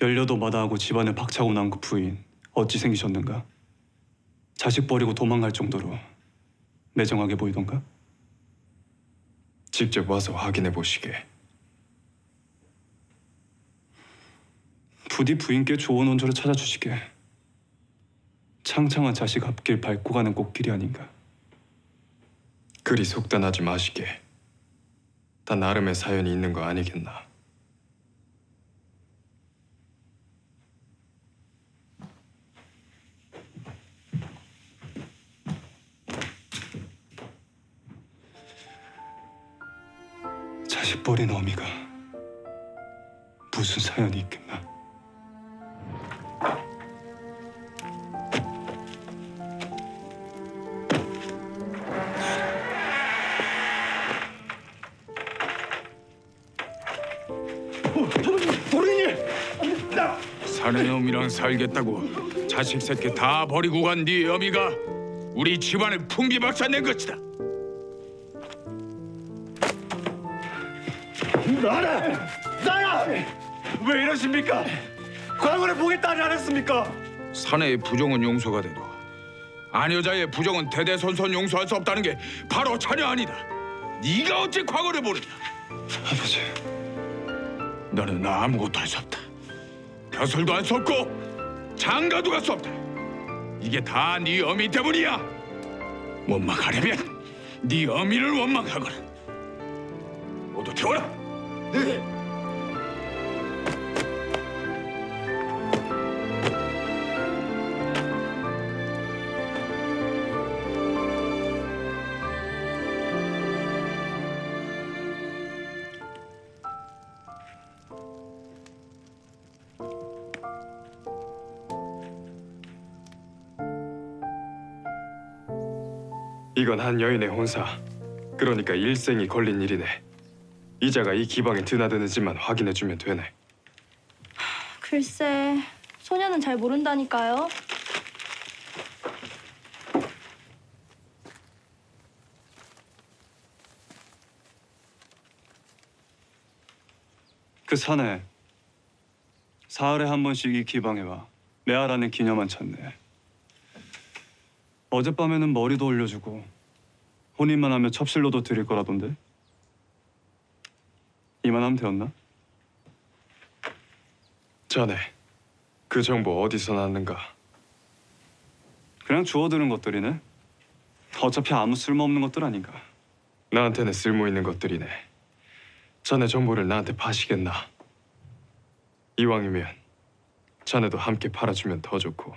연려도 마다하고 집안에 박차고 난 그 부인 어찌 생기셨는가? 자식 버리고 도망갈 정도로 매정하게 보이던가? 직접 와서 확인해 보시게. 부디 부인께 좋은 원조를 찾아주시게. 창창한 자식 앞길 밟고 가는 꽃길이 아닌가. 그리 속단하지 마시게. 다 나름의 사연이 있는 거 아니겠나. 자식 버린 어미가 무슨 사연이 있겠나? 사내 놈이랑 살겠다고 자식 새끼 다 버리고 간 네 어미가 우리 집안을 풍비박산 낸 것이다. 나라! 나야! 왜 이러십니까? 광원을 보겠다지 않았습니까? 사내의 부정은 용서가 돼도 아녀자의 부정은 대대손손 용서할 수 없다는 게 바로 자녀 아니다. 네가 어찌 과거를 모르냐? 아버지, 너는 아무것도 할 수 없다. 벼슬도 할 수 없고 장가도 갈 수 없다. 이게 다 네 어미 때문이야. 원망하려면 네 어미를 원망하거라. 모두 태워라. 이건 한 여인의 혼사. 그러니까 일생이 걸린 일이네. 이자가 이 기방에 드나드는지만 확인해주면 되네. 글쎄, 소녀는 잘 모른다니까요. 그 사내 사흘에 한 번씩 이 기방에 와 메아라는 기념한 찾네. 어젯밤에는 머리도 올려주고 혼인만 하면 첩실로도 드릴 거라던데. 이만하면 되었나? 자네, 그 정보 어디서 났는가? 그냥 주워들은 것들이네. 어차피 아무 쓸모없는 것들 아닌가. 나한테는 쓸모 있는 것들이네. 자네 정보를 나한테 파시겠나? 이왕이면 자네도 함께 팔아주면 더 좋고.